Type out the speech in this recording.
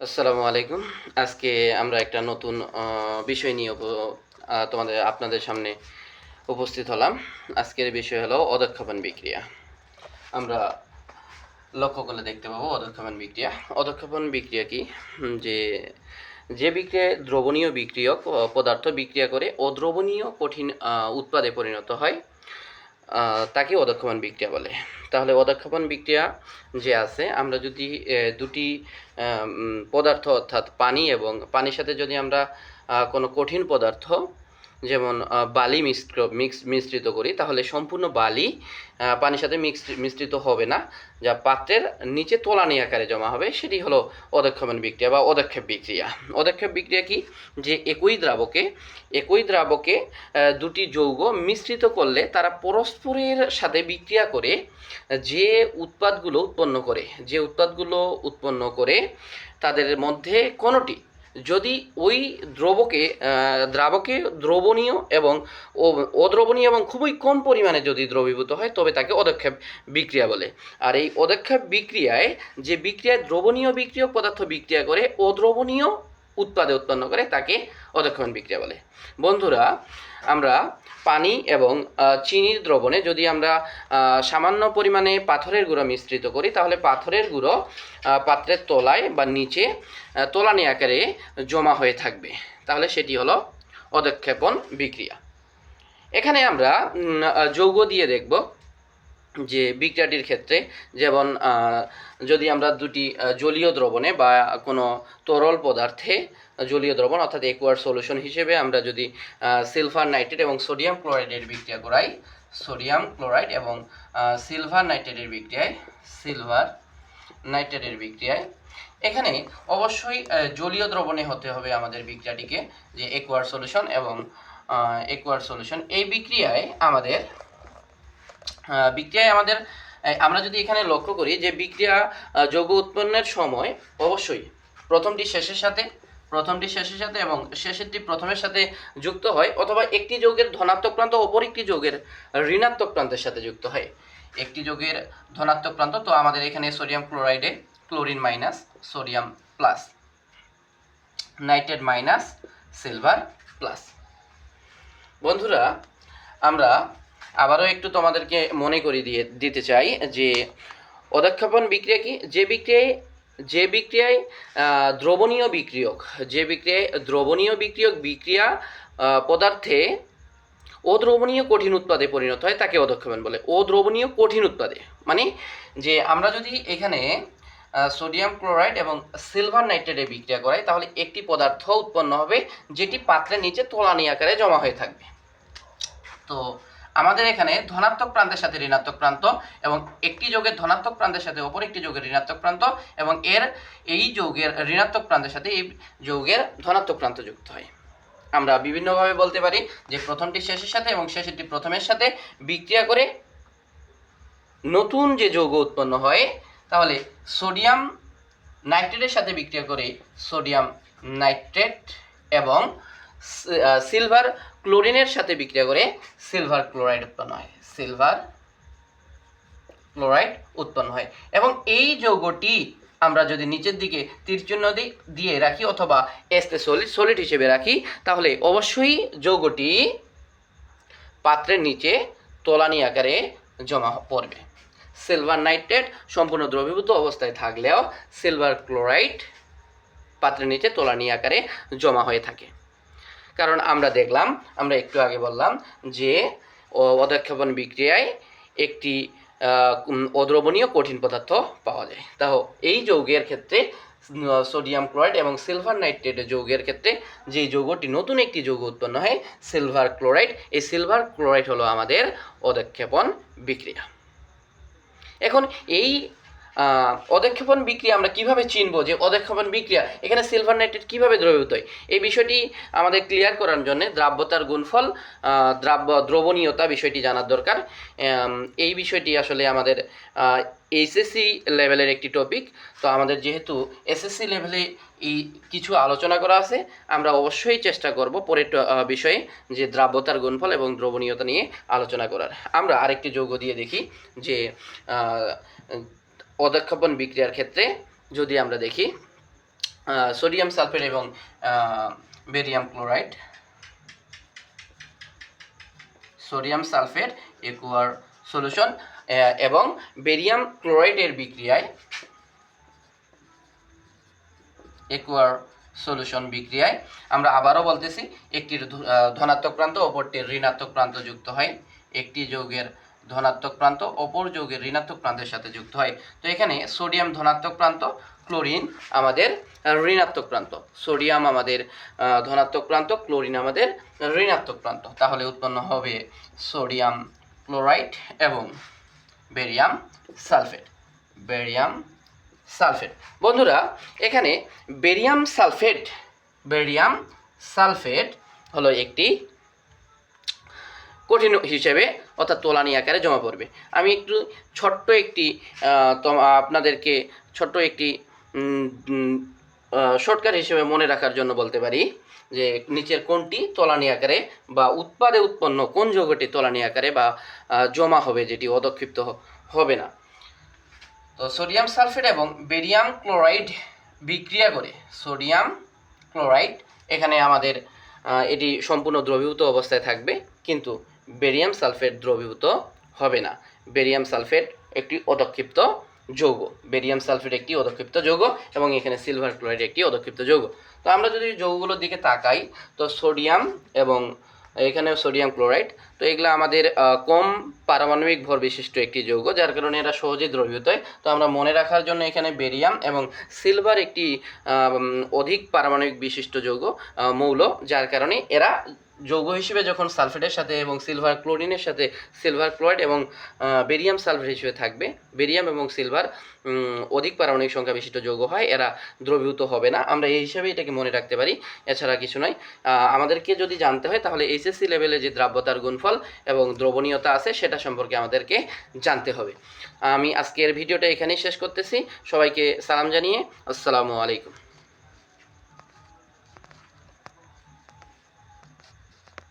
আসসালামু আলাইকুম। আজকে আমরা একটা নতুন বিষয় নিয়ে তোমাদের, আপনাদের সামনে উপস্থিত হলাম। আজকের বিষয় হলো অদক্ষেপণ বিক্রিয়া। আমরা লক্ষ্য করলে দেখতে পাবো অদক্ষেপণ বিক্রিয়া। অদক্ষেপণ বিক্রিয়া কি? যে যে বিক্রিয়ায় দ্রবণীয় বিক্রিয়ক পদার্থ বিক্রিয়া করে অদ্রবণীয় কঠিন উৎপাদে পরিণত হয়। তাকে অদক্ষমান বিক্রিয়া বলে। তাহলে অদক্ষমান বিক্রিয়া যে আছে, আমরা যদি দুটি পদার্থ অর্থাৎ পানি এবং পানির সাথে যদি আমরা কোনো কঠিন পদার্থ যেমন বালি মিশ্র, মিক্স, মিশ্রিত করি, তাহলে সম্পূর্ণ বালি পানির সাথে মিক্স, মিশ্রিত হবে না। যা পাত্রের নিচে তোলানি আকারে জমা হবে, সেটি হলো অদক্ষেপণ বিক্রিয়া বা অদক্ষেপ বিক্রিয়া। অদক্ষেপ বিক্রিয়া কি? যে একই দ্রাবকে একই দ্রাবকে দুটি যৌগ মিশ্রিত করলে তারা পরস্পরের সাথে বিক্রিয়া করে, যে উৎপাদগুলো উৎপন্ন করে, যে উৎপাদগুলো উৎপন্ন করে, তাদের মধ্যে কোনোটি যদি ওই দ্রবকে দ্রাবকে দ্রবণীয় এবং অদ্রবণীয় এবং খুবই কম পরিমাণে যদি দ্রবীভূত হয়, তবে তাকে অদক্ষেপ বিক্রিয়া বলে। আর এই অদক্ষেপ বিক্রিয়ায় যে বিক্রিয়ায় দ্রবণীয় বিক্রিয়ক পদার্থ বিক্রিয়া করে, অদ্রবণীয় উৎপাদে উৎপন্ন করে, তাকে অদক্ষেপণ বিক্রিয়া বলে। বন্ধুরা, আমরা পানি এবং চিনির দ্রবণে যদি আমরা সামান্য পরিমাণে পাথরের গুঁড়ো মিশ্রিত করি, তাহলে পাথরের গুঁড়ো পাত্রের তলায় বা নিচে তোলানি আকারে জমা হয়ে থাকবে। তাহলে সেটি হলো অধক্ষেপণ বিক্রিয়া। এখানে আমরা যৌগ দিয়ে দেখব। যে বিক্রিয়াটির ক্ষেত্রে, যেমন যদি আমরা দুটি জলীয় দ্রবণে বা কোনো তরল পদার্থে জলীয় দ্রবণ, অর্থাৎ একুয়ার সলিউশন হিসেবে আমরা যদি সিলভার নাইট্রেট এবং সোডিয়াম ক্লোরাইডের বিক্রিয়া করাই, সোডিয়াম ক্লোরাইড এবং সিলভার নাইট্রেটের বিক্রিয়ায়, সিলভার নাইট্রেটের বিক্রিয়ায়, এখানে অবশ্যই জলীয় দ্রবণে হতে হবে আমাদের বিক্রিয়াটিকে, যে একুয়ার সলিউশন এবং একুয়ার সলিউশন। এই বিক্রিয়ায় আমাদের বিক্রিয়ায় আমাদের আমরা যদি এখানে লক্ষ্য করি যে বিক্রিয়া যৌগ উৎপন্নের সময় অবশ্যই প্রথমটি শেষের সাথে, প্রথমটি শেষের সাথে এবং শেষেরটি প্রথমের সাথে যুক্ত হয় অথবা একটি যৌগের ধনাত্মক প্রান্ত অপর একটি যৌগের ঋণাত্মক প্রান্তের সাথে যুক্ত হয়। একটি যৌগের ধনাত্মক প্রান্ত, তো আমাদের এখানে sodium ক্লোরাইডে chlorine minus sodium plus, nitrate minus silver plus. বন্ধুরা, আমরা আবারও একটু তোমাদেরকে মনে করিয়ে দিয়ে, দিতে চাই যে অদক্ষেপণ বিক্রিয়া কি? যে বিক্রিয়ায় যে বিক্রিয়ায় দ্রবণীয় বিক্রিয়ক, যে বিক্রিয়ায় দ্রবণীয় বিক্রিয়ক বিক্রিয়া পদার্থে অদ্রবণীয় কঠিন উৎপাদে পরিণত হয় তাকে অদক্ষেপণ বলে। অদ্রবণীয় কঠিন উৎপাদে। মানে যে আমরা যদি এখানে সোডিয়াম ক্লোরাইড এবং সিলভার নাইট্রেটে বিক্রিয়া করাই, তাহলে একটি পদার্থ উৎপন্ন হবে যেটি পাত্রের নিচে তোলানি আকারে জমা হয়ে থাকবে। তো আমাদের এখানে ধনাত্মক প্রান্তের সাথে ঋণাত্মক প্রান্ত এবং একটি যোগের ধনাত্মক প্রান্তের সাথে অপর একটি যোগের ঋণাত্মক প্রান্ত এবং এর এই যৌগের ঋণাত্মক প্রান্তের সাথে এই যৌগের ধনাত্মক প্রান্ত যুক্ত হয়। আমরা বিভিন্নভাবে বলতে পারি যে প্রথমটি শেষের সাথে এবং শেষেরটি প্রথমের সাথে বিক্রিয়া করে নতুন যে যৌগ উৎপন্ন হয়, তাহলে সোডিয়াম নাইট্রেটের সাথে বিক্রিয়া করে সোডিয়াম নাইট্রেট এবং সিলভার ক্লোরিনের সাথে বিক্রিয়া করে সিলভার ক্লোরাইড উৎপন্ন হয়। সিলভার ক্লোরাইড উৎপন্ন হয়। এবং এই যৌগটি আমরা যদি নিচের দিকে তীরচিহ্ন দিয়ে রাখি অথবা এসতে সলিড সলিড হিসেবে রাখি, তাহলে অবশ্যই যৌগটি পাত্রের নিচে তোলানি আকারে জমা পড়বে। সিলভার নাইট্রেট সম্পূর্ণ দ্রবীভূত অবস্থায় থাকলেও সিলভার ক্লোরাইড পাত্রের নিচে তোলানি আকারে জমা হয়ে থাকে। কারণ আমরা দেখলাম, আমরা একটু আগে বললাম যে অদক্ষেপণ বিক্রিয়ায় একটি অদ্রবণীয় কঠিন পদার্থ পাওয়া যায়। তাও এই যৌগের ক্ষেত্রে সোডিয়াম ক্লোরাইড এবং সিলভার নাইট্রেট যৌগের ক্ষেত্রে যে যৌগটি নতুন একটি যৌগ উৎপন্ন হয়, সিলভার ক্লোরাইড, এই সিলভার ক্লোরাইড হলো আমাদের অদক্ষেপণ বিক্রিয়া। এখন এই আহ, অদক্ষেপণ বিক্রিয়া আমরা কীভাবে চিনব যে অদক্ষেপণ বিক্রিয়া? এখানে সিলভার নাইট্রেট কীভাবে দ্রবীভূত হয়? এই বিষয়টি আমাদের ক্লিয়ার করার জন্য দ্রাব্যতার গুণফল দ্রাব্য দ্রবণীয়তা বিষয়টি জানার দরকার। এই বিষয়টি আসলে আমাদের এইচএসসি লেভেলের একটি টপিক তো আমাদের যেহেতু এসএসসি লেভেলে এই কিছু আলোচনা করা আছে আমরা অবশ্যই চেষ্টা করব পরের বিষয়ে যে দ্রাব্যতার গুণফল এবং দ্রবণীয়তা নিয়ে আলোচনা করার। আমরা আরেকটি যৌগ দিয়ে দেখি যে আহ, অদক্ষেপণ বিক্রিয়ার ক্ষেত্রে যদি আমরা দেখি সোডিয়াম সালফেট এবং barium chloride sodium sulphate aqueous solution এবং বেরিয়াম ক্লোরাইডের বিক্রিয়ায় একুয়ার সলিউশন বিক্রিয়ায় আমরা আবারও বলতেছি একটির ধনাত্মক প্রান্ত অপরটির ঋণাত্মক প্রান্ত যুক্ত হয়। একটি যৌগের ধনাত্মক প্রান্ত, অপর যৌগের ঋণাত্মক প্রান্তের সাথে যুক্ত হয়। তো এখানে সোডিয়াম ধনাত্মক প্রান্ত, ক্লোরিন আমাদের ঋণাত্মক প্রান্ত। সোডিয়াম আমাদের ধনাত্মক প্রান্ত, ক্লোরিন আমাদের ঋণাত্মক প্রান্ত। তাহলে উৎপন্ন হবে সোডিয়াম ক্লোরাইড এবং বেরিয়াম সালফেট। Barium sulphate. বন্ধুরা, এখানে বেরিয়াম সালফেট বেরিয়াম সালফেট হলো একটি কঠিন হিসেবে অর্থাৎ তোলানি আকারে জমা পড়বে। আমি একটু ছোট্ট একটি আপনাদেরকে ছোট্ট একটি শর্টকাট হিসেবে মনে রাখার জন্য বলতে পারি যে, নিচের কোনটি তোলানি আকারে বা উৎপাদে উৎপন্ন কোন যৌগটি তোলানি আকারে বা জমা হবে যেটি অদক্ষিপ্ত হবে না। তো সোডিয়াম সালফেট এবং বেরিয়াম ক্লোরাইড বিক্রিয়া করে সোডিয়াম ক্লোরাইড এখানে আমাদের এটি সম্পূর্ণ দ্রবীভূত অবস্থায় থাকবে। কিন্তু বেরিয়াম সালফেট দ্রবীভূত হবে না। বেরিয়াম সালফেট একটি অদক্ষিপ্ত যৌগ। বেরিয়াম সালফেট একটি অদক্ষিপ্ত যৌগ এবং এখানে সিলভার ক্লোরাইড একটি অদক্ষিপ্ত যৌগ। তো আমরা যদি যৌগগুলোর দিকে তাকাই, তো সোডিয়াম এবং এখানে সোডিয়াম ক্লোরাইড। তো এগুলো আমাদের কম পারমাণবিক ভর বিশিষ্ট একটি যৌগ, যার কারণে এরা সহজেই দ্রবীভূত হয়। তো আমরা মনে রাখার জন্য এখানে বেরিয়াম এবং সিলভার একটি অধিক পারমাণবিক বিশিষ্ট যৌগ মৌল, যার কারণে এরা যৌগ হিসেবে যখন সালফেটের সাথে এবং সিলভার ক্লোরিনের সাথে, সিলভার ক্লোরাইড এবং বেরিয়াম সালফেট হিসেবে থাকবে। বেরিয়াম এবং সিলভার অধিক পারমাণবিক সংখ্যা বিশিষ্ট যৌগ হয়, এরা দ্রবীভূত হবে না। আমরা এই হিসাবে এটাকে মনে রাখতে পারি, এছাড়া কিছু নয়। আমাদেরকে যদি জানতে হয়, তাহলে এইচএসসি লেভেলে যে দ্রাব্যতার গুণফল এবং দ্রবণীয়তা আছে, সেটা সম্পর্কে আমাদেরকে জানতে হবে। আমি আজকের ভিডিওটা এখানেই শেষ করতেছি। সবাইকে সালাম জানিয়ে, আসসালামু আলাইকুম।